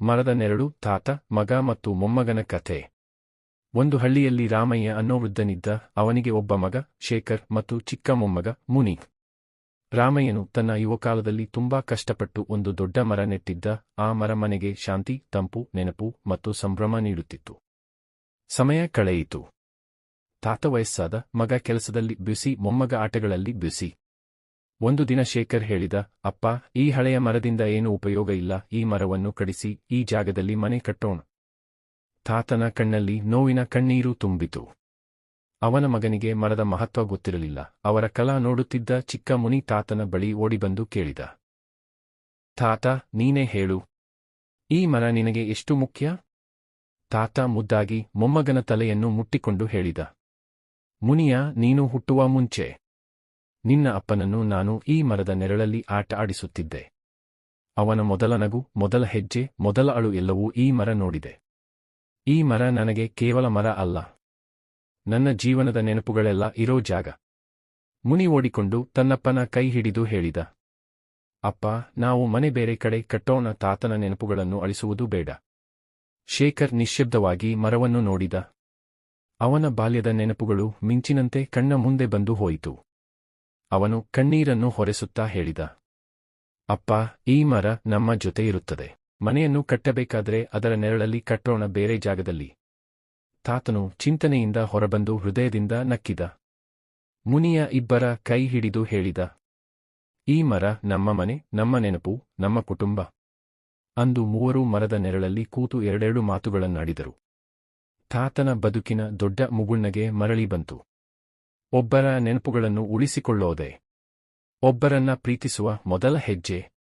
ಮರದ ನೆರಳು, ತಾತ, ಮಗ ಮತ್ತು ಮೊಮ್ಮಗನ ಕಥೆ. ಒಂದು ಹಳ್ಳಿಯಲ್ಲಿ ರಾಮಯ್ಯ ಅನ್ನೋ ವೃದ್ಧನಿದ್ದ ಅವನಿಗೆ ಒಬ್ಬ ಮಗ, ಶೇಖರ್ ಮತ್ತು ಚಿಕ್ಕ ಮೊಮ್ಮಗ, ಮುನಿ. ರಾಮಯ್ಯನು ತನ್ನ ಯುವಕಾಲದಲ್ಲಿ ತುಂಬಾ ಕಷ್ಟಪಟ್ಟು ಒಂದು ದೊಡ್ಡ ಮರ ನೆಟ್ಟಿದ್ದ ಆ ಮರ ಮನೆಗೆ ಶಾಂತಿ, ತಂಪು, ನೆನಪು ಮತ್ತು ಸಂಭ್ರಮ ನೀಡುತ್ತಿತ್ತು. ಸಮಯ ಕಳೆಯಿತು. ತಾತ ವಯಸ್ಸಾದ ಮಗ ಕೆಲಸದಲ್ಲಿ ಬ್ಯುಸಿ ಮೊಮ್ಮಗ ಆಟಗಳಲ್ಲಿ ಬ್ಯುಸಿ ಒಂದು ದಿನ ಶೇಖರ್ ಹೇಳಿದ, ಅಪ್ಪ, ಈ ಹಳೆಯ ಮರದಿಂದ ಏನು ಉಪಯೋಗ ಇಲ್ಲ, ಈ ಮರವನ್ನು ಕಡಿಸಿ, ಈ ಜಾಗದಲ್ಲಿ ಮನೆ ಕಟ್ಟೋಣ. ತಾತನ ಕಣ್ಣಲ್ಲಿ ನೋವಿನ ಕಣ್ಣೀರು ತುಂಬಿತು. ಅವನ ಮಗನಿಗೆ ಮರದ ಮಹತ್ವ ಗೊತ್ತಿರಲಿಲ್ಲ. ಅವರ ಕಲಾ ನೋಡುತ್ತಿದ್ದ ಚಿಕ್ಕ ಮುನಿ ತಾತನ ಬಳಿ ಓಡಿಬಂದು ಕೇಳಿದ, ತಾತ, ನೀನೇ ಹೇಳು. ಈ ಮರ ನಿನಗೆ ಎಷ್ಟು ಮುಖ್ಯ? ತಾತ ಮುದ್ದಾಗಿ ಮೊಮ್ಮಗನ ತಲೆಯನ್ನು ಮುಟ್ಟಿಕೊಂಡು ಹೇಳಿದ, ಮುನಿಯ, ನೀನು ಹುಟ್ಟುವ ಮುಂಚೆ. ನಿನ್ನ ಅಪ್ಪನನ್ನು ನಾನು ಈ ಮರದ ನೆರಳಲ್ಲಿ ಆಟ ಆಡಿಸುತ್ತಿದ್ದೆ ಅವನ ಮೊದಲ ನಗು, ಮೊದಲ ಹೆಜ್ಜೆ, ಮೊದಲ ಅಳು ಎಲ್ಲವೂ ಈ ಮರ ನೋಡಿದೆ. ಈ ಮರ ನನಗೆ ಕೇವಲ ಮರ ಅಲ್ಲ. ನನ್ನ ಜೀವನದ ನೆನಪುಗಳೆಲ್ಲ ಇರೋ ಜಾಗ. ಮುನಿ ಓಡಿಕೊಂಡು ತನ್ನಪ್ಪನ ಕೈ ಹಿಡಿದು ಹೇಳಿದ. ಅಪ್ಪ, ನಾವು ಮನೆ ಬೇರೆ ಕಡೆ ಕಟ್ಟೋಣ, ತಾತನ ನೆನಪುಗಳನ್ನು ಅಳಿಸುವುದು ಬೇಡ. ಶೇಖರ್ ನಿಶ್ಶಬ್ದವಾಗಿ ಮರವನ್ನು ನೋಡಿದ. ಅವನ ಬಾಲ್ಯದ ನೆನಪುಗಳು ಮಿಂಚಿನಂತೆ ಕಣ್ಣ ಮುಂದೆ ಬಂದು ಹೋಯಿತು. ಅವನು ಕಣ್ಣೀರನ್ನು ಹೊರೆಸುತ್ತಾ ಹೇಳಿದ. ಅಪ್ಪ, ಈ ಮರ ನಮ್ಮ ಜೊತೆ ಇರುತ್ತದೆ. ಮನೆಯನ್ನು ಕಟ್ಟಬೇಕಾದರೆ ಅದರ ನೆರಳಲ್ಲಿ ಕಟ್ಟೋಣ ಬೇರೆ ಜಾಗದಲ್ಲಿ. ತಾತನು ಚಿಂತನೆಯಿಂದ ಹೊರಬಂದು ಹೃದಯದಿಂದ ನಕ್ಕಿದ. ಮುನಿಯ ಇಬ್ಬರ ಕೈ ಹಿಡಿದು ಹೇಳಿದ. ಈ ಮರ ನಮ್ಮ ಮನೆ, ನಮ್ಮ ನೆನಪು, ನಮ್ಮ ಕುಟುಂಬ. ಅಂದು ಮೂವರು ಮರದ ನೆರಳಲ್ಲಿ ಕೂತು ಎರಡೆರಡು ಮಾತುಗಳನ್ನಾಡಿದರು. ತಾತನ ಬದುಕಿನ ದೊಡ್ಡ ಮುಗುಳ್ನಗೆ ಮರಳಿ ಬಂತು. ಒಬ್ಬರ ನೆನಪುಗಳನ್ನು ಉಳಿಸಿಕೊಳ್ಳೋದೆ. ಒಬ್ಬರನ್ನ ಪ್ರೀತಿಸುವ ಮೊದಲ ಹೆಜ್ಜೆ.